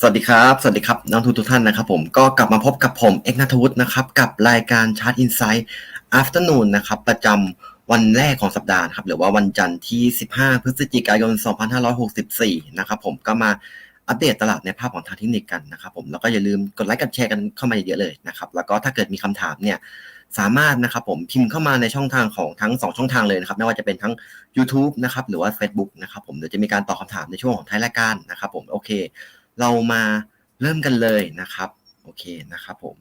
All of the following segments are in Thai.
สวัสดีครับ สวัสดีครับนักลงทุนทุกท่านนะครับผมก็กลับมาพบกับผมเอกนัทวุฒินะครับกับรายการ Chart Insight Afternoon นนะครับประจำวันแรกของสัปดาห์ครับหรือว่าวันจันทร์ที่ 15 พฤศจิกายน 2564 นะครับผมก็มาอัปเดตตลาดในภาพของทางเทคนิคกันนะครับผมแล้วก็อย่าลืมกดไลค์กดแชร์กันเข้ามาเยอะๆเลยนะครับแล้วก็ถ้าเกิดมีคำถามเนี่ยสามารถนะครับผมพิมพ์เข้ามาในช่องทางของทั้ง 2 ช่องทางเลยนะครับไม่ว่าจะเป็นทั้ง YouTube นะครับหรือว่า Facebook นะครับผมเดี๋ยวจะมีการตอบคำถามในช่วงของท้ายรายการนะครับผมโอเค เรามาเริ่มกันเลยนะครับ โอเคนะครับผม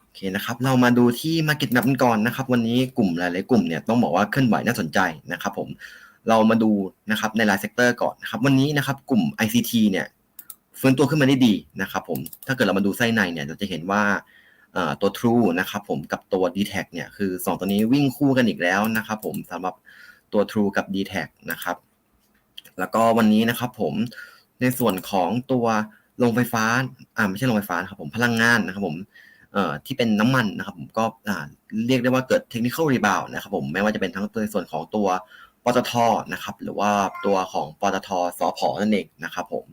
โอเคนะครับ เรามาดูที่ Market Map กันก่อนนะครับ วันนี้กลุ่มหลายๆกลุ่มเนี่ยต้องบอกว่าเคลื่อนไหวน่าสนใจนะครับ ผมเรามาดูนะครับในรายเซกเตอร์ก่อนนะครับวันนี้นะครับกลุ่ม ICT เนี่ยฟื้นตัวขึ้นมาได้ดีนะครับผมถ้าเกิดเรามาดูไส้ในเนี่ยเราจะเห็นว่าตัว True นะครับผมกับตัว d t แทเนี่ยคือ 2 ตัวนี้วิ่งคู่กันอีกแล้วนะครับผมสำหรับตัว True กับ d t แทนะครับ แล้วก็วันนี้นะครับผมในส่วนของตัวโรงไฟฟ้าอ่าไม่ใช่โรงไฟฟ้าครับผมพลังงานนะครับผมเอ่อที่เป็นน้ำมันนะครับผมก็อ่าเรียกได้ว่าเกิดเทคนิคอลรีบาวนะครับผมไม่ว่าจะเป็นทั้งในส่วนของตัวปตทนะครับหรือว่าตัวของปตทสพนั่นเองนะครับผม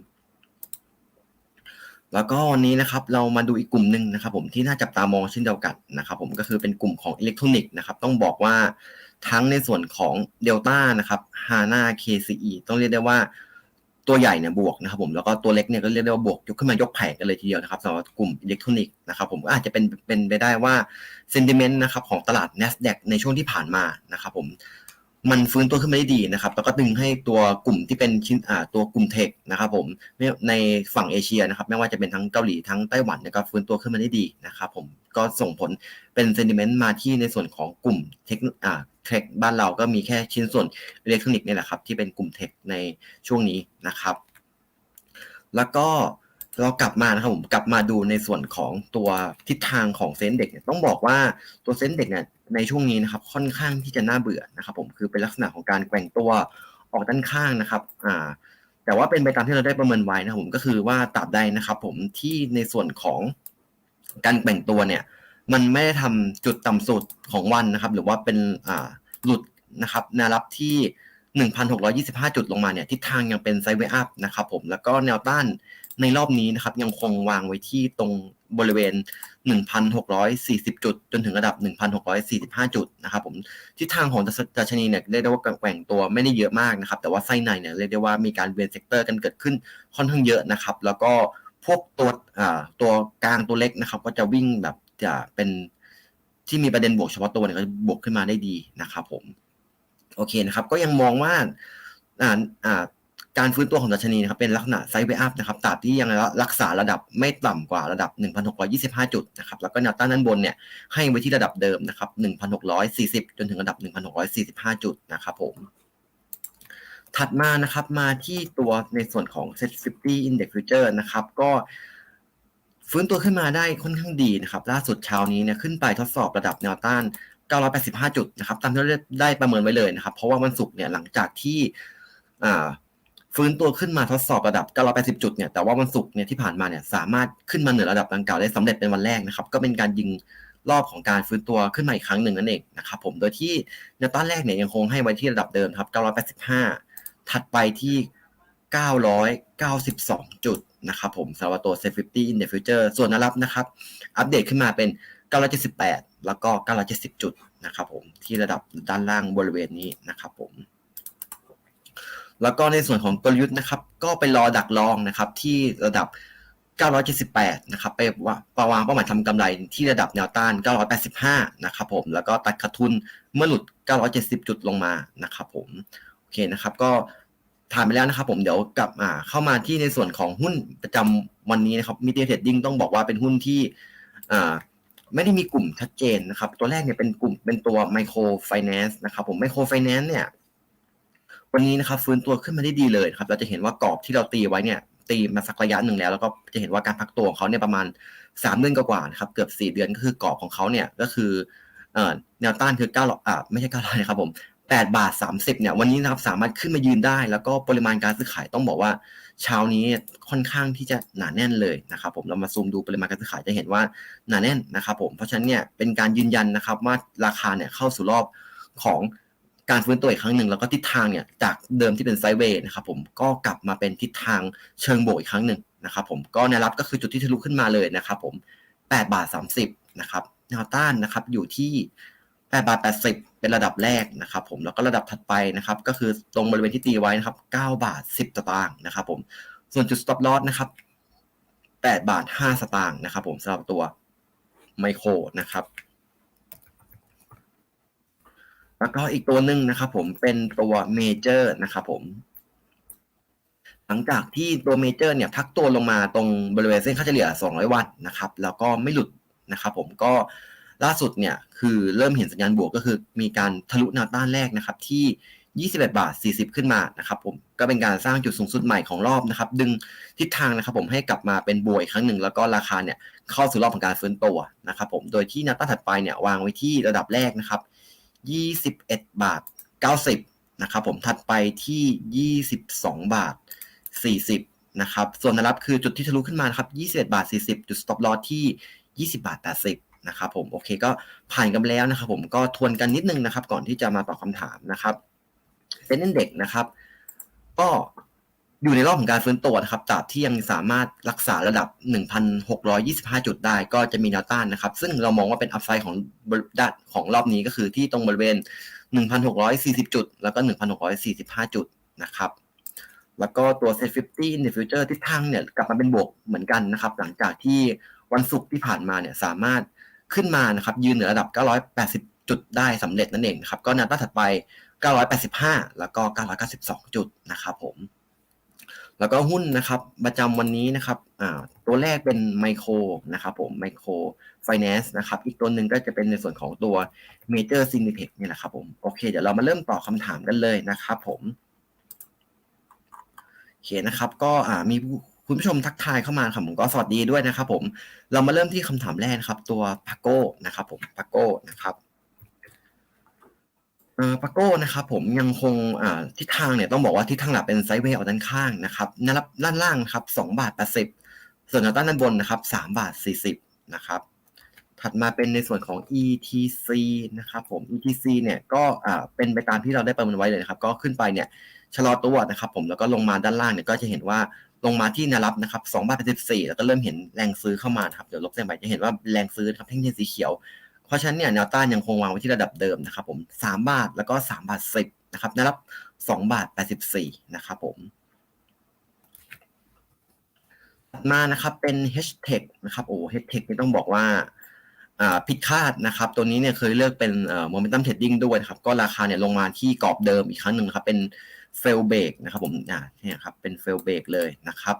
แล้วก็วันนี้นะครับเรามาดูอีกกลุ่มหนึ่งนะครับผมที่น่าจับตามองเช่นเดียวกันนะครับผมก็คือเป็นกลุ่มของอิเล็กทรอนิกส์นะครับต้องบอกว่า ทั้งในส่วนของเดลต้านะครับฮาน่า KCE ต้องเรียกได้ว่าตัวใหญ่เนี่ยบวกนะครับผมแล้วก็ตัวเล็กเนี่ยก็เรียกได้ว่าบวกยกขึ้นมายกแผงกันเลยทีเดียวนะครับสำหรับกลุ่มอิเล็กทรอนิกส์นะครับผมก็อาจจะเป็นเป็นไปได้ว่าเซนติเมนต์นะครับของตลาด NASDAQ ในช่วงที่ผ่านมานะครับผม มันฟื้นตัวขึ้นมาได้ดีนะครับ แล้วก็ดึงให้ตัวกลุ่มที่เป็นชิ้นอ่าตัวกลุ่มเทคนะครับผมในฝั่งเอเชียนะครับไม่ว่าจะเป็นทั้งเกาหลีทั้งไต้หวันเนี่ยก็ฟื้นตัวขึ้นมาได้ดีนะครับผมก็ส่งผลเป็นเซนติเมนต์มาที่ในส่วนของกลุ่มเทคอ่าเทคบ้านเราก็มีแค่ชิ้นส่วนอิเล็กทรอนิกส์นี่แหละครับที่เป็นกลุ่มเทคในช่วงนี้นะครับ แล้วก็ เรากลับมานะครับผมกลับมาดูในส่วนของตัวทิศทางของเซนเด็กเนี่ยต้องบอกว่าตัวเซนเด็กเนี่ยในช่วงนี้นะครับค่อนข้างที่จะน่าเบื่อนะครับผมคือเป็นลักษณะของการแกว่งตัวออกด้านข้างนะครับอ่าแต่ว่าเป็นไปตามที่เราได้ประเมินไว้นะครับผมก็คือว่าตราบใดนะครับผมที่ในส่วนของการแกว่งตัวเนี่ยมันไม่ได้ทำจุดต่ำสุดของวันนะครับ หรือว่าเป็นอ่าหลุดนะครับแนวรับที่ 1,625 จุดลงมาเนี่ยทิศทางยังเป็นไซด์เวย์อัพนะครับผมแล้วก็แนวต้าน ในรอบนี้นะครับยังคงวางไว้ที่ตรงบริเวณ 1,640 จุด จนถึงระดับ 1,645 จุดนะครับผมทิศทางของดัชนีเนี่ยเรียกได้ว่าแกว่งตัวไม่ได้เยอะมากนะครับ แต่ว่าไส้ในเนี่ยเรียกได้ว่ามีการเวียนเซกเตอร์กันเกิดขึ้นค่อนข้างเยอะนะครับ แล้วก็พวกตัวอ่าตัวกลางตัวเล็กนะครับ ก็จะวิ่งแบบจะเป็นที่มีประเด็นบวกเฉพาะตัวเนี่ยก็บวกขึ้นมาได้ดีนะครับผมโอเคนะครับ ก็ยังมองว่าอ่าอ่า การฟื้นตัวของดัชนีนะครับเป็นลักษณะไซด์เวอัพนะครับตราบที่ยังรักษาระดับไม่ต่ำกว่าระดับ 1,625 จุดนะครับแล้วก็แนวต้านด้านบนเนี่ยให้ไว้ที่ระดับเดิมนะครับ1,640 จนถึงระดับ 1,645 จุดนะครับผมถัดมานะครับมาที่ตัวในส่วนของ Set 50 Index Future นะครับก็ฟื้นตัวขึ้นมาได้ค่อนข้างดีนะครับล่าสุดเช้านี้เนี่ยขึ้นไปทดสอบระดับแนวต้าน 985 จุดนะครับตามที่ได้ประเมินไว้เลยนะครับเพราะว่าวันศุกร์เนี่ยหลังจากที่อ่า ฟื้นตัวขึ้นมาทดสอบระดับ 980 จุดเนี่ยแต่ว่าวันศุกร์เนี่ยที่ผ่านมาเนี่ยสามารถขึ้นมาเหนือระดับดังกล่าวได้สำเร็จเป็นวันแรกนะครับก็เป็นการยิงรอบของการฟื้นตัวขึ้นมาอีกครั้งหนึ่งนั่นเองนะครับผมโดยที่ในตอนแรกเนี่ยยังคงให้ไว้ที่ระดับเดิมครับ985 ถัดไปที่ 992 จุดนะครับผมสำหรับตัว Safety in the Future ส่วนนรับนะครับ อัปเดตขึ้นมาเป็น 978 แล้วก็ 970 จุดนะครับผมที่ระดับด้านล่างบริเวณนี้นะครับผม แล้วก็ในส่วนของกลยุทธ์นะครับ ก็ไปรอดักลองนะครับ ที่ระดับ 978 นะครับ ไปว่าประวางเป้าหมายทำกำไรที่ระดับแนวต้าน 985 นะครับผม แล้วก็ตัดขาดทุนเมื่อหลุด 970 จุดลงมานะครับผม โอเคนะครับ ก็ผ่านไปแล้วนะครับผมเดี๋ยวกลับมาเข้ามาที่ในส่วนของหุ้นประจำวันนี้นะครับมิเตอร์เทรดดิ้งต้องบอกว่าเป็นหุ้นที่อ่าไม่ได้มีกลุ่มชัดเจนนะครับ ตัวแรกเนี่ยเป็นกลุ่มเป็นตัวไมโครไฟแนนซ์นะครับผมไมโครไฟแนนซ์เนี่ย วันนี้นะครับฟื้นตัวขึ้นมาได้ดีเลยครับเราจะเห็นว่ากรอบที่เราตีไว้เนี่ยตีมาสักระยะหนึ่งแล้ว แล้วก็จะเห็นว่าการพักตัวของเขาเนี่ยประมาณ 3 เดือนกว่าๆนะครับเกือบ 4 เดือนก็คือกรอบของเขาเนี่ยก็คือแนวต้านคือ9อ่าไม่ใช่900นะครับผม8บาท 30เนี่ยวันนี้นะครับสามารถขึ้นมายืนได้ แล้วก็ปริมาณการซื้อขายต้องบอกว่า เช้านี้ค่อนข้างที่จะหนาแน่นเลยนะครับผมเรามาซูมดูปริมาณการซื้อขายจะเห็นว่าหนาแน่นนะครับผมเพราะฉะนั้นเนี่ยเป็นการยืนยันนะครับว่าราคาเนี่ยเข้าสู่รอบของ การฟื้นตัวอีกครั้งหนึ่งแล้วก็ทิศทางเนี่ยจากเดิมที่เป็นไซเวย์นะครับผมก็กลับมาเป็นทิศทางเชิงบวกอีกครั้งหนึ่งนะครับผมก็แนวรับก็คือจุดที่ทะลุขึ้นมาเลยนะครับผม8บาท30นะครับแนวต้านนะครับอยู่ที่8บาท80 เป็นระดับแรกนะครับผมแล้วก็ระดับถัดไปนะครับก็คือตรงบริเวณที่ตีไว้นะครับ9บาท10สตางค์นะครับผมส่วนจุด stop loss นะครับ8บาท5สตางค์นะครับผมสำหรับตัวไมโครนะครับ แล้วก็อีกตัวหนึ่งนะครับผมเป็นตัวเมเจอร์นะครับผม หลังจากที่ตัวเมเจอร์เนี่ยพักตัวลงมาตรงบริเวณเส้นค่าเฉลี่ย 200 วันนะครับ แล้วก็ไม่หลุดนะครับผมก็ล่าสุดเนี่ยคือเริ่มเห็นสัญญาณบวกก็คือมีการทะลุแนวต้านแรกนะครับที่ 21 บาท 40 ขึ้นมานะครับผมก็เป็นการสร้างจุดสูงสุดใหม่ของรอบนะครับ ดึงทิศทางนะครับผมให้กลับมาเป็นบวกอีกครั้งหนึ่ง แล้วก็ราคาเนี่ยเข้าสู่รอบของการฟื้นตัวนะครับผมโดยที่แนวต้านถัดไปเนี่ยวางไว้ที่ระดับแรกนะครับ 21 บาท 90 นะครับผมถัดไปที่ 22 บาท 40 นะครับ ส่วนแนวรับคือจุดที่ทะลุขึ้นมานครับ21 บาท 40 จุด stop loss ที่ 20 บาท 80 นะครับผม โอเคก็ผ่านกันแล้วนะครับผมก็ทวนกันนิดนึงนะครับ ก่อนที่จะมาตอบคำถามนะครับเซ็นเด็กนะครับ ก็ อยู่ในรอบของการฟื้นตัวนะครับตราบที่ยังสามารถรักษาระดับ 1,625 จุดได้ ก็จะมีแนวต้านนะครับ ซึ่งเรามองว่าเป็นอัพไซด์ของด้านของรอบนี้ก็คือที่ตรงบริเวณ 1,640 จุด แล้วก็ 1,645 จุดนะครับ แล้วก็ตัว Set 50 in the future ทิศทางเนี่ยกลับมาเป็นบวกเหมือนกันนะครับ หลังจากที่วันศุกร์ที่ผ่านมาเนี่ยสามารถขึ้นมานะครับยืนเหนือระดับ 980 จุดได้สำเร็จนั่นเองครับก็แนวต้านถัดไป 985 แล้วก็ 992 จุดนะครับผม แล้วก็หุ้นนะครับประจำวันนี้นะครับตัวแรกเป็นไมโครนะครับผมไมโครไฟแนนซ์นะครับอีกตัวหนึ่งก็จะเป็นในส่วนของตัวเมเจอร์ซินิเพ็กนี่แหละครับผมโอเค เดี๋ยวเรามาเริ่มตอบคำถามกันเลยนะครับผมโอเคนะครับก็มีคุณผู้ชมทักทายเข้ามาครับผมก็สวัสดีด้วยนะครับผมเรามาเริ่มที่คำถามแรกครับ ตัวพาโก้นะครับผมพาโก้นะครับ เอ่อปาโก้นะครับผมยังคงอ่าทิศทางเนี่ยต้องบอกว่าทิศทางหลักเป็นไซด์เวย์ออกด้านข้างนะครับนวรับด้านล่างครับ2บาท80ส่วนแนวต้านด้านบนนะครับ3บาท40นะครับถัดมาเป็นในส่วนของ ETC นะครับผม ETC เนี่ยก็อ่าเป็นไปตามที่เราได้ประเมินไว้เลยนะครับก็ขึ้นไปเนี่ยชะลอตัวนะครับผมแล้วก็ลงมาด้านล่างเนี่ยก็จะเห็นว่าลงมาที่แนวรับนะครับ2บาท84แล้วก็เริ่มเห็นแรงซื้อเข้ามาครับเดี๋ยวลบเส้นไปจะเห็นว่าแรงซื้อนะครับแท่งเทียนสีเขียว เพราะฉะนั้นเนี่ยแนวต้านยังคงวางไว้ที่ระดับเดิมนะครับผม3บาทแล้วก็3บาท10นะครับแนวรับ2บาท84นะครับผมมานะครับเป็น Hashtag นะครับโอ้ Hashtag นี่ต้องบอกว่าผิดคาดนะครับ ตัวนี้เนี่ยเคยเลือกเป็นเอ่อ momentum trading ด้วยครับ ก็ราคาเนี่ยลงมาที่กรอบเดิมอีกครั้งหนึ่งครับ เป็น fail break นะครับผมอ่าเนี่ยครับเป็น fail break เลยนะครับ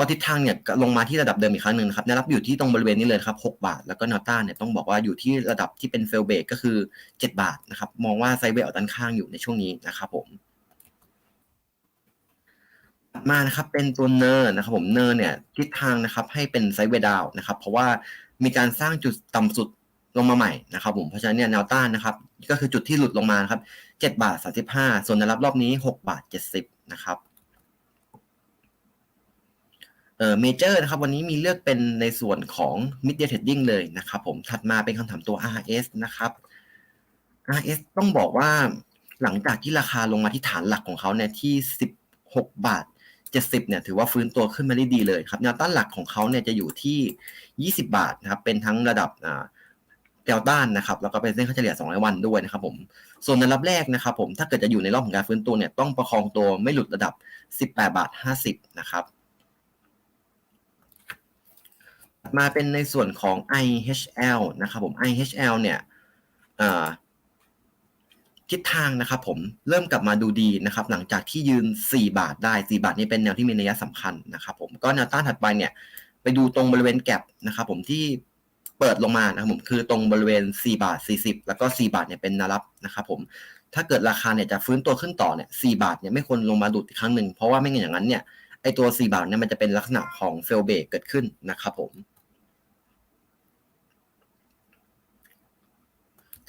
ก็ทิศทางเนี่ยลงมาที่ระดับเดิมอีกครั้งหนึ่งนะครับแนวรับอยู่ที่ตรงบริเวณนี้เลยครับ 6 บาท แล้วก็แนวต้านเนี่ยต้องบอกว่าอยู่ที่ระดับที่เป็นเฟลเบรกก็คือ 7 บาทนะครับ มองว่าไซด์เวย์ออกด้านข้างอยู่ในช่วงนี้นะครับผมมานะครับเป็นตัวเนอร์นะครับผมเนอร์เนี่ยทิศทางนะครับให้เป็นไซด์เวย์ดาวนะครับ เพราะว่ามีการสร้างจุดต่ำสุดลงมาใหม่นะครับผมเพราะฉะนั้นเนี่ยแนวต้านนะครับ ก็คือจุดที่หลุดลงมานะครับ7บาท35ส่วนแนวรับรอบนี้ 6 บาท 70นะครับ เอ่อเมเจอร์นะครับวันนี้มีเลือกเป็นในส่วนของ mid day trading เลยนะครับผมถัดมาเป็นคำถามตัว RS นะครับ RS ต้องบอกว่าหลังจากที่ราคาลงมาที่ฐานหลักของเขาเนี่ยที่ 16 บาท 70เนี่ยถือว่าฟื้นตัวขึ้นมาได้ดีเลยครับแนวต้านหลักของเขาเนี่ยจะอยู่ที่ 20 บาทนะครับเป็นทั้งระดับอ่าแนวต้านนะครับแล้วก็เป็นเส้นค่าเฉลี่ย 200 วันด้วยนะครับผมส่วนแนรับแรกนะครับผมถ้าเกิดจะอยู่ในรอบของการฟื้นตัวเนี่ยต้องประคองตัวไม่หลุดระดับ 18 บาท 50นะครับ มาเป็นในส่วนของ IHL นะครับผม IHL เนี่ยทิศทางนะครับผมเริ่มกลับมาดูดีนะครับ หลังจากที่ยืน 4 บาทได้ 4 บาทนี้เป็นแนวที่มีนัยสำคัญนะครับผมก็แนวต้านถัดไปเนี่ยไปดูตรงบริเวณแก็บนะครับผมที่เปิดลงมานะครับผมคือตรงบริเวณ 4 บาท 40 แล้วก็ 4 บาทเนี่ยเป็นนวรับนะครับผมถ้าเกิดราคาเนี่ยจะฟื้นตัวขึ้นต่อเนี่ย 4 บาทเนี่ยไม่ควรลงมาดุดอีกครั้งหนึ่งเพราะว่าไม่งั้นอย่างนั้นเนี่ยไอตัว 4 บาทเนี่ยมันจะเป็นลักษณะของเฟลเบรกเกิดขึ้นนะครับผม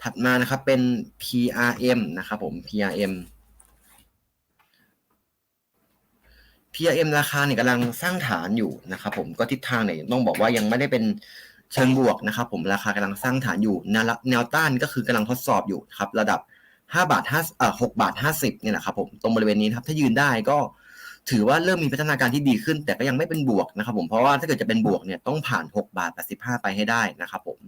ถัดมานะครับเป็น PRM นะครับผม PRM PRM ราคาเนี่ยกำลังสร้างฐานอยู่นะครับผมก็ทิศทางเนี่ยต้องบอกว่ายังไม่ได้เป็นเชิงบวกนะครับผมราคากำลังสร้างฐานอยู่แนวต้านก็คือกำลังทดสอบอยู่ครับระดับ 5 บาท5เอ่อ6บาท 50เนี่ยแหละครับผมตรงบริเวณนี้ครับถ้ายืนได้ก็ถือว่าเริ่มมีพัฒนาการที่ดีขึ้น แต่ก็ยังไม่เป็นบวกนะครับผมเพราะว่าถ้าเกิดจะเป็นบวกเนี่ยต้องผ่าน 6 บาท 85 ไปให้ได้นะครับผม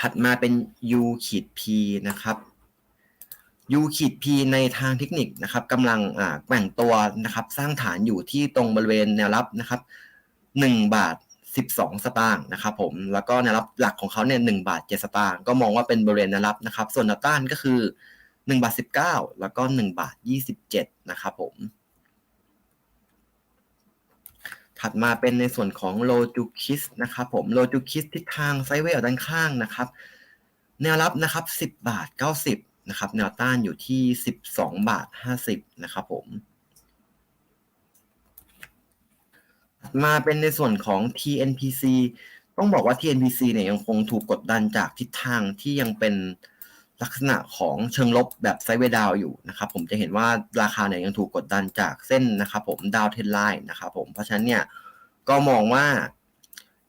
ถัดมาเป็น U ขีด P นะครับ U ขีด P ในทางเทคนิคนะครับกำลังอ่าแกว่งตัวนะครับ สร้างฐานอยู่ที่ตรงบริเวณแนวรับนะครับ1บาท 12 สตางค์นะครับผมแล้วก็แนวรับหลักของเขาเนี่ย1บาท 7 สตางค์ก็มองว่าเป็นบริเวณแนวรับนะครับ ส่วนแนวต้านก็คือ1บาท 19 แล้วก็1บาท 27 นะครับผม ถัดมาเป็นในส่วนของโลจูคิสนะครับผมโลจูคิสทิศทางไซเวย์อด้านข้างนะครับ แนวรับนะครับ 10 บาท 90นะครับแนวต้านอยู่ที่ 12 บาท 50นะครับผมมาเป็นในส่วนของ TNPC ต้องบอกว่า TNPC เนี่ยยังคงถูกกดดันจากทิศทางที่ยังเป็น ลักษณะของเชิงลบแบบไซด์เวดาวอยู่นะครับผมจะเห็นว่าราคาเนี่ยยังถูกกดดันจากเส้นนะครับผมดาวเทนไลน์นะครับผมเพราะฉะนั้นเนี่ยก็มองว่า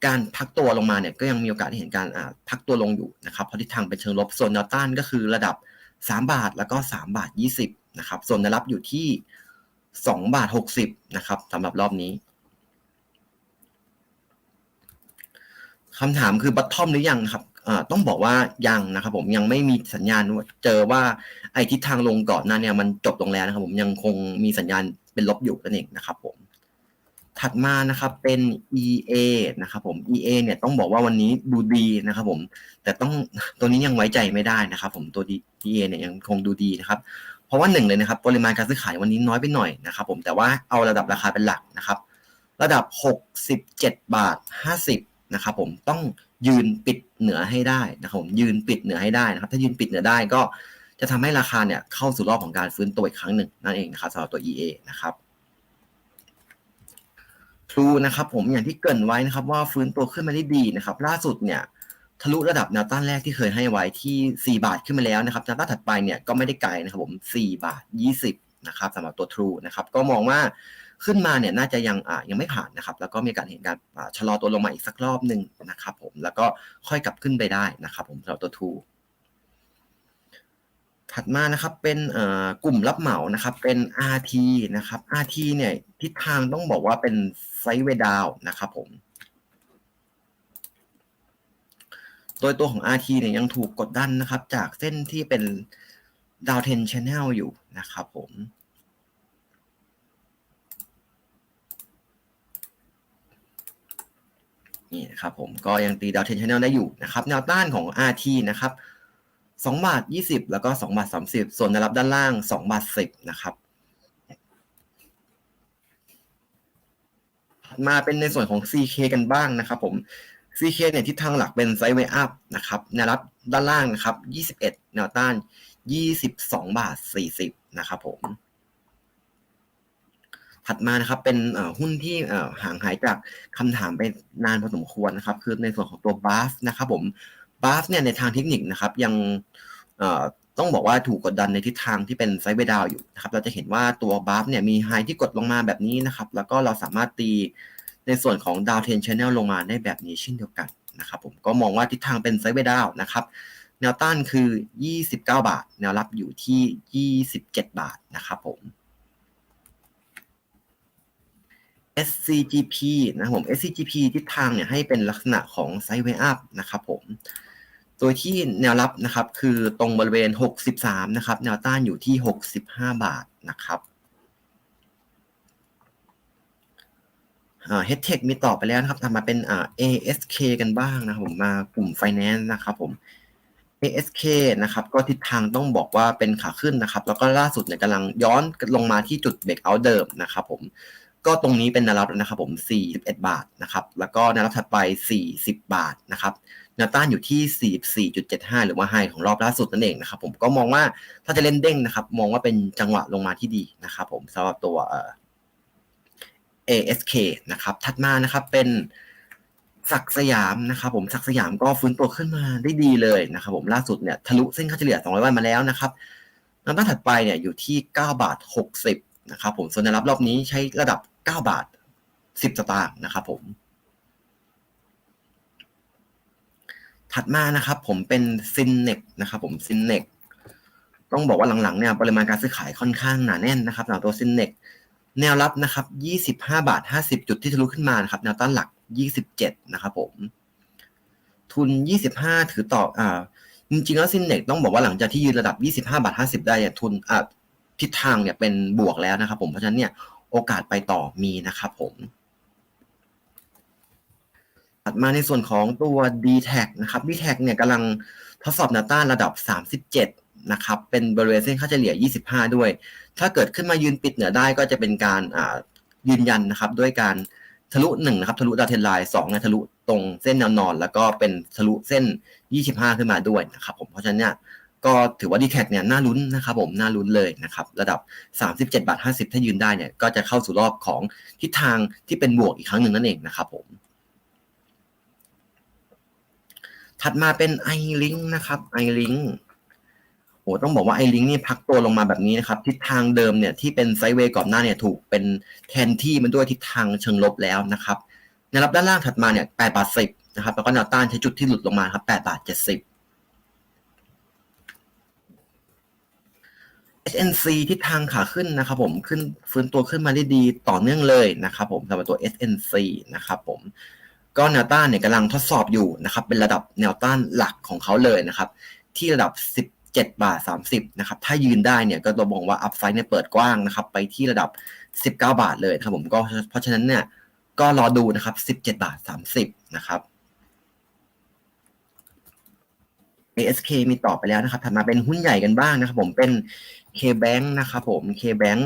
การพักตัวลงมาเนี่ยก็ยังมีโอกาสที่เห็นการพักตัวลงอยู่นะครับเพราะทิศทางเป็นเชิงลบส่วนแนวต้านก็คือระดับ 3 บาทแล้วก็ 3 บาท 20นะครับส่วนแนวรับอยู่ที่ 2 บาท 60นะครับสำหรับรอบนี้คำถามคือบัตทอมหรือยังครับ ต้องบอกว่ายังนะครับผมยังไม่มีสัญญาณเจอว่าไอ้ทิศทางลงก่อนหน้าเนี่ยมันจบลงแล้วนะครับผมยังคงมีสัญญาณเป็นลบอยู่นั่นเองนะครับผมถัดมานะครับเป็น EA นะครับผม EA เนี่ยต้องบอกว่าวันนี้ดูดีนะครับผมแต่ต้องตัวนี้ยังไว้ใจไม่ได้นะครับผมตัว EA เนี่ยยังคงดูดีนะครับเพราะว่าหนึ่งเลยนะครับปริมาณการซื้อขายวันนี้น้อยไปหน่อยนะครับผมแต่ว่าเอาระดับราคาเป็นหลักนะครับ ระดับ 67 บาท 50นะครับผมต้อง ยืนปิดเหนือให้ได้นะครับผมยืนปิดเหนือให้ได้นะครับ ถ้ายืนปิดเหนือได้ก็จะทำให้ราคาเนี่ยเข้าสู่รอบของการฟื้นตัวอีกครั้งหนึ่งนั่นเองนะครับสำหรับตัว EA นะครับ True นะครับผมอย่างที่เกริ่นไว้นะครับ ว่าฟื้นตัวขึ้นมาได้ดีนะครับ ล่าสุดเนี่ยทะลุระดับแนวต้านแรกที่เคยให้ไว้ที่ 4 บาทขึ้นมาแล้วนะครับแนวต้านถัดไปเนี่ยก็ไม่ได้ไกลนะครับผม4บาท 20นะครับสำหรับตัว True นะครับก็มองว่า ขึ้นมาเนี่ยน่าจะยังยังไม่ผ่านนะครับ แล้วก็มีการเห็นการชะลอตัวลงมาอีกสักรอบหนึ่งนะครับผมแล้วก็ค่อยกลับขึ้นไปได้นะครับผมสำหรับตัว True ถัดมานะครับเป็นกลุ่มรับเหมานะครับเป็น RT นะครับ RT เนี่ยทิศทางต้องบอกว่าเป็นไซด์เวดาวนะครับผมโดยตัวของ RT เนี่ยยังถูกกดดันนะครับ จากเส้นที่เป็นดาวเทนชแนลอยู่นะครับผม นี่นะครับผมก็ยังตีดาวเทนชแนลได้อยู่นะครับแนวต้านของ RT นะครับ2บาท20 แล้วก็2บาท30 ส่วนแนวรับด้านล่าง2บาท10นะครับมาเป็นในส่วนของ CK กันบ้างนะครับผม CK เนี่ยทิศทางหลักเป็นไซด์เวย์อัพนะครับแนวรับด้านล่างนะครับ 21 แนวต้าน 22 บาท 40 นะครับผม ถัดมานะครับเป็นหุ้นที่ห่างหายจากคำถามไปนานพอสมควรนะครับ คือในส่วนของตัวบาฟนะครับผมบาฟเนี่ยในทางเทคนิคนะครับยังต้องบอกว่าถูกกดดันในทิศทางที่เป็นไซด์เวดาวอยู่นะครับเราจะเห็นว่าตัวบาฟเนี่ยมีไฮที่กดลงมาแบบนี้นะครับ แล้วก็เราสามารถตีในส่วนของดาวเทนชแนลลงมาได้แบบนี้เช่นเดียวกันนะครับผมก็มองว่าทิศทางเป็นไซด์เวดาวนะครับแนวต้านคือ 29 บาท แนวรับอยู่ที่ 27 บาทนะครับผม SCGP นะครับผม SCGP ทิศทางเนี่ยให้เป็นลักษณะของไซด์เวอัพนะครับผม โดยที่แนวรับนะครับคือตรงบริเวณ 63 นะครับ แนวต้านอยู่ที่ 65 บาทนะครับเฮดเทคมีต่อไปแล้วนะครับทำมาเป็นอ่า ASK กันบ้างนะครับผมมากลุ่ม Finance นะครับผม ASK นะครับก็ทิศทางต้องบอกว่าเป็นขาขึ้นนะครับ แล้วก็ล่าสุดเนี่ยกำลังย้อนลงมาที่จุดเบรกเอาเดิมนะครับผม ก็ตรงนี้เป็นแนวรับนะครับผม 41 บาทนะครับแล้วก็แนวรับถัดไป 40 บาทนะครับแนวต้านอยู่ที่ 44.75 หรือว่าไฮของรอบล่าสุดนั่นเองนะครับผมก็มองว่าถ้าจะเล่นเด้งนะครับ มองว่าเป็นจังหวะลงมาที่ดีนะครับผมสำหรับตัว ASK นะครับถัดมานะครับเป็นศักสยามนะครับผมศักสยามก็ฟื้นตัวขึ้นมาได้ดีเลยนะครับผมล่าสุดเนี่ยทะลุเส้นค่าเฉลี่ย 200 วันมาแล้วนะครับแนวต้านถัดไปเนี่ยอยู่ที่ 9 บาท 60นะครับผมส่วนแนวรับรอบนี้ใช้ระดับ 9 บาท 10 สตางค์นะครับผม ถัดมานะครับ ผมเป็นซินเนกนะครับ ผมซินเนกต้องบอกว่าหลังๆเนี่ยปริมาณการซื้อขายค่อนข้างหนาแน่นนะครับสำหรับตัวซินเนกแนวรับนะครับ 25 บาท 50 จุดที่ทะลุขึ้นมานะครับ แนวต้านหลัก 27 นะครับผม ทุน 25 ถือต่ออ่าจริงๆแล้วซินเนกต้องบอกว่าหลังจากที่ยืนระดับ 25 บาท 50 ได้เนี่ยทุนอ่าทิศทางเนี่ยเป็นบวกแล้วนะครับผมเพราะฉะนั้นเนี่ย โอกาสไปต่อมีนะครับผมถัดมาในส่วนของตัว d t แทนะครับ d t แทเนี่ยกำลังทดสอบแนวต้านระดับ 37 นะครับ เป็นบริเวณเส้นค่าเฉลี่ย 25 ด้วย ถ้าเกิดขึ้นมายืนปิดเหนือได้ก็จะเป็นการยืนยันนะครับ ด้วยการทะลุ1นะครับทะลุดาวเทนไลน์2นะทะลุตรงเส้นแนวนอน แล้วก็เป็นทะลุเส้น 25 ขึ้นมาด้วยนะครับผมเพราะฉะนั้นเนี่ย ก็ถือว่า d t แทเนี่ยน่าลุ้นนะครับผมน่าลุ้นเลยนะครับระดับ 37บาท50 ถ้ายืนได้เนี่ยก็จะเข้าสู่รอบของทิศทางที่เป็นบวกอีกครั้งหนึ่งนั่นเองนะครับผม ถัดมาเป็น iLink นะครับ iLink โอ้ต้องบอกว่า iLink นี่พักตัวลงมาแบบนี้นะครับ ทิศทางเดิมเนี่ยที่เป็นไซด์เวย์ก่อนหน้าเนี่ยถูกเป็นแทนที่มันด้วยทิศทางเชิงลบแล้วนะครับแนวรับด้านล่างถัดมาเนี่ย8บาท10นะครับแล้วก็แนวต้านใช้จุดที่หลุดลงมาครับ8บาท70 SNC ทิศทางขาขึ้นนะครับผมขึ้นฟื้นตัวขึ้นมาได้ดีต่อเนื่องเลยนะครับผมสำหรับตัว SNC นะครับผมก็แนวต้านเนี่ยกำลังทดสอบอยู่นะครับเป็นระดับแนวต้านหลักของเขาเลยนะครับที่ระดับ 17 บาท 30นะครับถ้ายืนได้เนี่ยก็ตัวบอกว่าอัพไซด์เนี่ยเปิดกว้างนะครับไปที่ระดับ 19 บาทเลยครับผมก็เพราะฉะนั้นเนี่ยก็รอดูนะครับ 17 บาท 30นะครับ ASK มีต่อไปแล้วนะครับถัดมาเป็นหุ้นใหญ่กันบ้างนะครับผมเป็น K-Bank นะครับผม K-Bank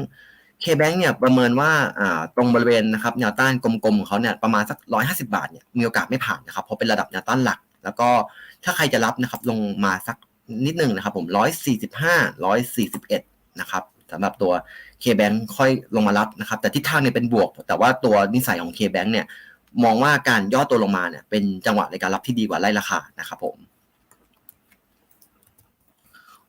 K-Bank เนี่ยประเมินว่าอ่าตรงบริเวณนะครับแนวต้านกลมๆของเขาเนี่ยประมาณสัก 150 บาทเนี่ยมีโอกาสไม่ผ่านนะครับเพราะเป็นระดับแนวต้านหลัก แล้วก็ถ้าใครจะรับนะครับลงมาสักนิดหนึ่งนะครับผม 145 141 นะครับสำหรับตัว K-Bank ค่อยลงมารับนะครับ แต่ทิศทางเนี่ยเป็นบวก แต่ว่าตัวนิสัยของ K-Bank เนี่ยมองว่าการย่อตัวลงมาเนี่ยเป็นจังหวะในการรับที่ดีกว่าไล่ราคานะครับผม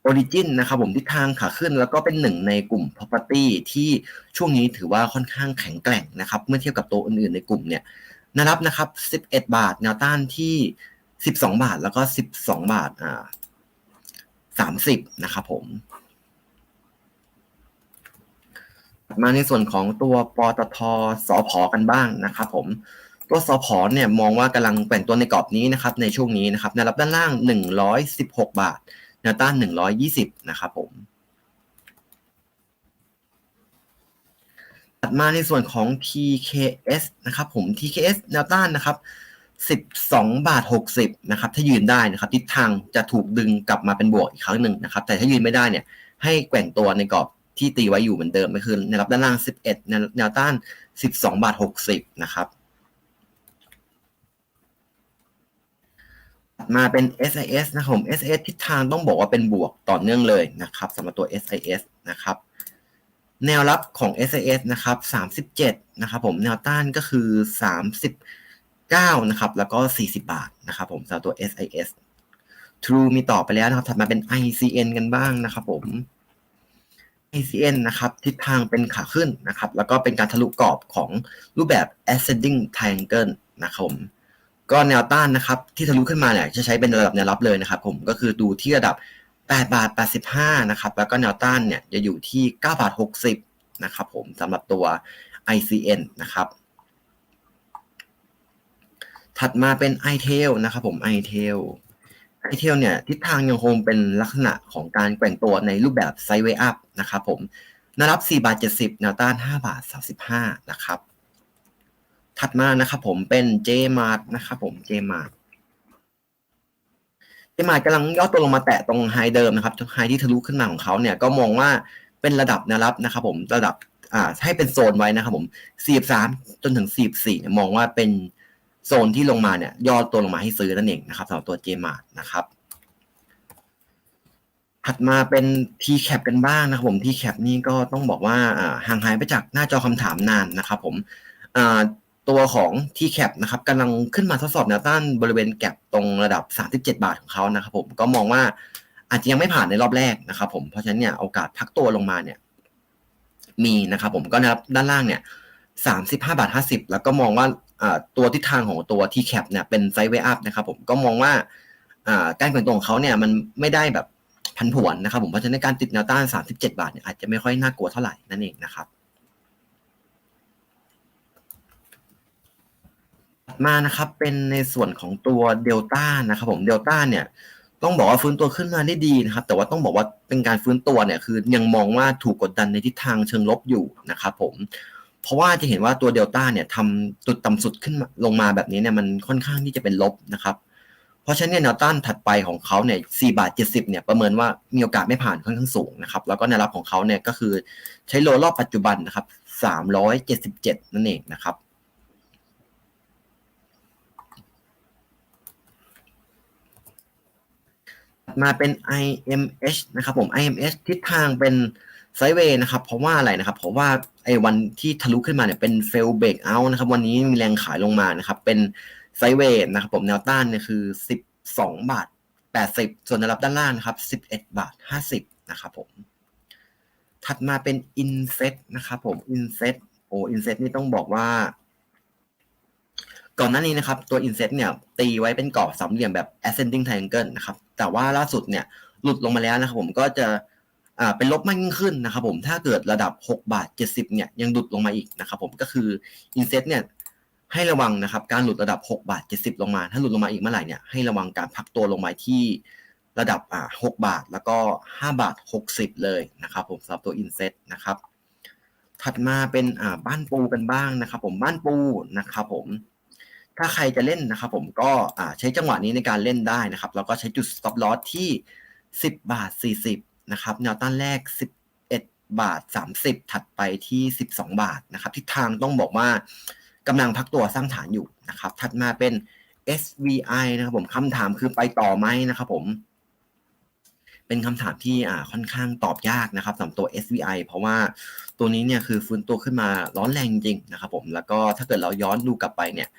Origin นะครับผมทิศทางขาขึ้นแล้วก็เป็นหนึ่งในกลุ่ม property ที่ช่วงนี้ถือว่าค่อนข้างแข็งแกร่งนะครับเมื่อเทียบกับตัวอื่นๆในกลุ่มเนี่ยนะรับนะครับ 11 บาทแนวต้านที่ 12 บาทแล้วก็ 12 บาทอ่า30 นะครับผมมาในส่วนของตัวปตทสอพอกันบ้างนะครับผมตัวสอพอเนี่ยมองว่ากำลังแกว่งตัวในกรอบนี้นะครับในช่วงนี้นะครับแนวรับด้านล่าง 116 บาท นวต้าน 120 นะครับผมถัดมาในส่วนของ TKS นะครับผม TKS แนวต้านนะครับ 12 บาท 60 นะครับ ถ้ายืนได้นะครับ ทิศทางจะถูกดึงกลับมาเป็นบวกอีกครั้งหนึ่งนะครับ แต่ถ้ายืนไม่ได้เนี่ย ให้แกว่งตัวในกรอบที่ตีไว้อยู่เหมือนเดิมก็คือแนวรับด้านล่าง 11 แนวต้าน 12 บาท 60 นะครับ มาเป็น SIS นะครับผม SIS ทิศทางต้องบอกว่าเป็นบวกต่อเนื่องเลยนะครับสำหรับตัว SIS นะครับ แนวรับของ SIS นะครับ37นะครับผมแนวต้านก็คือ 39นะครับแล้วก็ 40 บาทนะครับผมสำหรับตัว SIS True มีต่อไปแล้วนะครับถัดมาเป็น ICN กันบ้างนะครับผม ICN นะครับทิศทางเป็นขาขึ้นนะครับแล้วก็เป็นการทะลุกรอบของรูปแบบ ascending triangle นะครับผม ก็แนวต้านนะครับที่ทะลุขึ้นมาเนี่ยจะใช้เป็นระดับแนวรับเลยนะครับผมก็คือดูที่ระดับ8บาท85นะครับแล้วก็แนวต้านเนี่ยจะอยู่ที่9บาท60นะครับผมสำหรับตัว ICN นะครับถัดมาเป็น iTail นะครับผม iTail iTail เนี่ยทิศทางยังคงเป็นลักษณะของการแกว่งตัวในรูปแบบ Sideway Up นะครับผมแนวรับ4บาท70แนวต้าน5บาท35นะครับ ถัดมานะครับผมเป็น JMart นะครับผม JMart JMart กำลังย่อตัวลงมาแตะตรงไฮเดิมนะครับไฮที่ทะลุขึ้นมาของเขาเนี่ยก็มองว่าเป็นระดับแนวรับนะครับผมระดับอ่าให้เป็นโซนไว้นะครับผม 43 จนถึง 44มองว่าเป็นโซนที่ลงมาเนี่ยย่อตัวลงมาให้ซื้อนั่นเองนะครับสำหรับตัว JMart นะครับถัดมาเป็น TCAP กันบ้างนะครับผม TCAP นี่ก็ต้องบอกว่าห่างหายไปจากหน้าจอคำถามนานนะครับผม ตัวของ TCAP นะครับกำลังขึ้นมาทดสอบแนวต้านบริเวณแก็บตรงระดับ 37 บาทของเขานะครับผมก็มองว่าอาจจะยังไม่ผ่านในรอบแรกนะครับผมเพราะฉะนั้นเนี่ยโอกาสพักตัวลงมาเนี่ยมีนะครับผมก็นะครับด้านล่างเนี่ย35บาท50แล้วก็มองว่าตัวทิศทางของตัว TCAP เนี่ยเป็นไซด์เวอัพนะครับผมก็มองว่าการแกว่งตัวของเขาเนี่ยมันไม่ได้แบบพันผวนนะครับผมเพราะฉะนั้นการติดแนวต้าน 37 บาทเนี่ยอาจจะไม่ค่อยน่ากลัวเท่าไหร่นั่นเองนะครับถัด มานะครับเป็นในส่วนของตัวเดลต้านะครับผมเดลต้าเนี่ยต้องบอกว่าฟื้นตัวขึ้นมาได้ดีนะครับ แต่ว่าต้องบอกว่าเป็นการฟื้นตัวเนี่ยคือยังมองว่าถูกกดดันในทิศทางเชิงลบอยู่นะครับผมเพราะว่าจะเห็นว่าตัวเดลต้าเนี่ยทำจุดต่ำสุดขึ้นลงมาแบบนี้เนี่ยมันค่อนข้างที่จะเป็นลบนะครับ เพราะฉะนั้นเนี่ยแนวต้านถัดไปของเขาเนี่ย4บาท70เนี่ยประเมินว่ามีโอกาสไม่ผ่านค่อนข้างสูงนะครับ แล้วก็แนวรับของเขาเนี่ยก็คือใช้โลรอบปัจจุบันนะครับ377นั่นเองนะครับ มาเป็น IMH นะครับผม IMH ทิศทางเป็นไซเวย์นะครับ เพราะว่าอะไรนะครับ เพราะว่าไอ้วันที่ทะลุขึ้นมาเนี่ยเป็นเฟลเบรกเอาท์นะครับ วันนี้มีแรงขายลงมานะครับ เป็นไซเวย์นะครับผมแนวต้านเนี่ยคือ 12 บาท 80 ส่วนแนวรับด้านล่างนะครับ 11 บาท 50 นะครับผม ถัดมาเป็น Inset นะครับผม Inset โอ้ Inset นี่ต้องบอกว่าก่อนหน้านี้นะครับ ตัว Inset เนี่ย ตีไว้เป็นกรอบสามเหลี่ยมแบบ ascending triangle นะครับ แต่ว่าล่าสุดเนี่ยหลุดลงมาแล้วนะครับผมก็จะอ่าเป็นลบมากยิ่งขึ้นนะครับผมถ้าเกิดระดับ 6 บาท 70เนี่ยยังหลุดลงมาอีกนะครับผมก็คือ Inset เนี่ยให้ระวังนะครับการหลุดระดับ 6 บาท 70 ลงมา ถ้าหลุดลงมาอีกเมื่อไหร่เนี่ยให้ระวังการพักตัวลงมาที่ระดับอ่า6บาทแล้วก็ 5 บาท 60 เลยนะครับผมสำหรับตัว Inset นะครับถัดมาเป็นอ่าบ้านปูกันบ้างนะครับผมบ้านปูนะครับผม ถ้าใครจะเล่นนะครับผมก็อ่าใช้จังหวะนี้ในการเล่นได้นะครับ แล้วก็ใช้จุด stop loss ที่ 10 บาท 40 นะครับ แนวต้านแรก 11 บาท 30 ถัดไปที่ 12 บาทนะครับทิศทางต้องบอกว่ากำลังพักตัวสร้างฐานอยู่นะครับ ถัดมาเป็น SVI นะครับผมคำถามคือไปต่อไหมนะครับผม เป็นคำถามที่อ่าค่อนข้างตอบยากนะครับสำหรับตัว SVI เพราะว่าตัวนี้เนี่ยคือฟื้นตัวขึ้นมาร้อนแรงจริงนะครับผมแล้วก็ถ้าเกิดเราย้อนดูกลับไปเนี่ย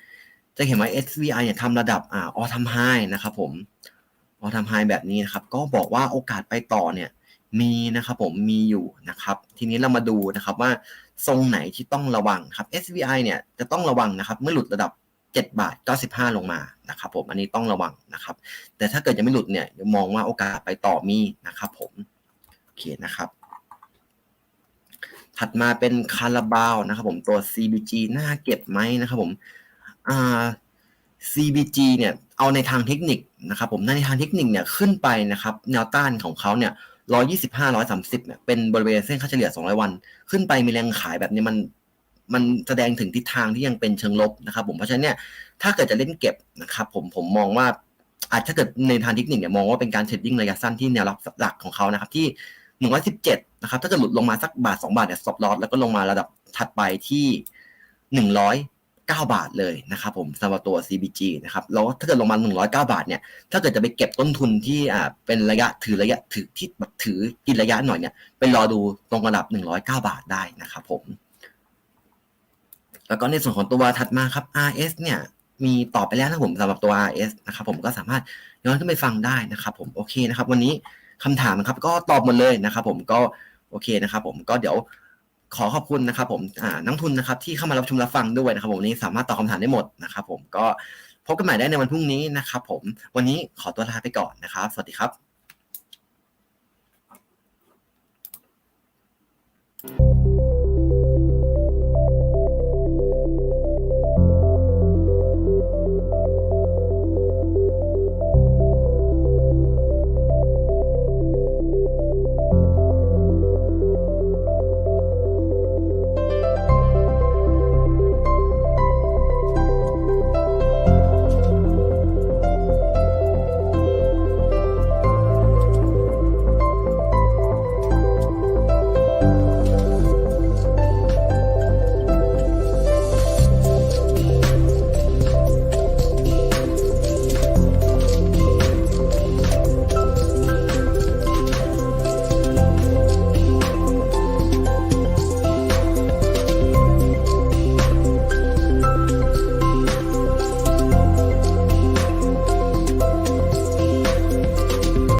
จะเห็นว่า SVI เนี่ยทำระดับอ่าออทำไฮนะครับผมออทำไฮแบบนี้นะครับ ก็บอกว่าโอกาสไปต่อเนี่ยมีนะครับผมมีอยู่นะครับ ทีนี้เรามาดูนะครับว่าทรงไหนที่ต้องระวังครับ SVI เนี่ยจะต้องระวังนะครับ เมื่อหลุดระดับ 7 บาท 95 ลงมานะครับผมอันนี้ต้องระวังนะครับ แต่ถ้าเกิดยังไม่หลุดเนี่ยมองว่าโอกาสไปต่อมีนะครับผมโอเคนะครับถัดมาเป็นคาราบาวนะครับผมตัว CBG น่าเก็บไหมนะครับผม CBG เนี่ยเอาในทางเทคนิคนะครับผมในทางเทคนิคเนี่ยขึ้นไปนะครับแนวต้านของเขาเนี่ย125 130เนี่ยเป็นบริเวณเส้นค่าเฉลี่ย200วัน ขึ้นไปมีแรงขายแบบนี้มันมันแสดงถึงทิศทางที่ยังเป็นเชิงลบนะครับผมเพราะฉะนั้นเนี่ยถ้าเกิดจะเล่นเก็บนะครับผมผมมองว่าอาจถ้าเกิดในทางเทคนิคเนี่ยมองว่าเป็นการเทรดดิ้งระยะสั้นที่แนวรับหลักของเขานะครับที่117นะครับถ้าเกิดหลุดลงมาสักบาท2บาทเนี่ย stop loss แล้วก็ลงมาระดับถัดไปที่ 109 บาทเลยนะครับผมสำหรับตัว CBG นะครับแล้วถ้าเกิดลงมา 109 บาทเนี่ยถ้าเกิดจะไปเก็บต้นทุนที่อ่าเป็นระยะถือระยะถือที่แบบถือกินระยะหน่อยเนี่ยไปรอดูตรงระดับ 109 บาทได้นะครับผม แล้วก็ในส่วนของตัวถัดมาครับ RS เนี่ยมีตอบไปแล้วนะผมสำหรับตัว RS นะครับผมก็สามารถย้อนขึ้นไปฟังได้นะครับผมโอเคนะครับ วันนี้คำถามนะครับก็ตอบหมดเลยนะครับผมก็โอเคนะครับผมก็เดี๋ยว ขอขอบคุณนะครับผมนักทุนนะครับที่เข้ามารับชมรับฟังด้วยนะครับผมนี้สามารถตอบคำถามได้หมดนะครับผมก็พบกันใหม่ได้ในวันพรุ่งนี้นะครับผมวันนี้ขอตัวลาไปก่อนนะครับ สวัสดีครับ Thank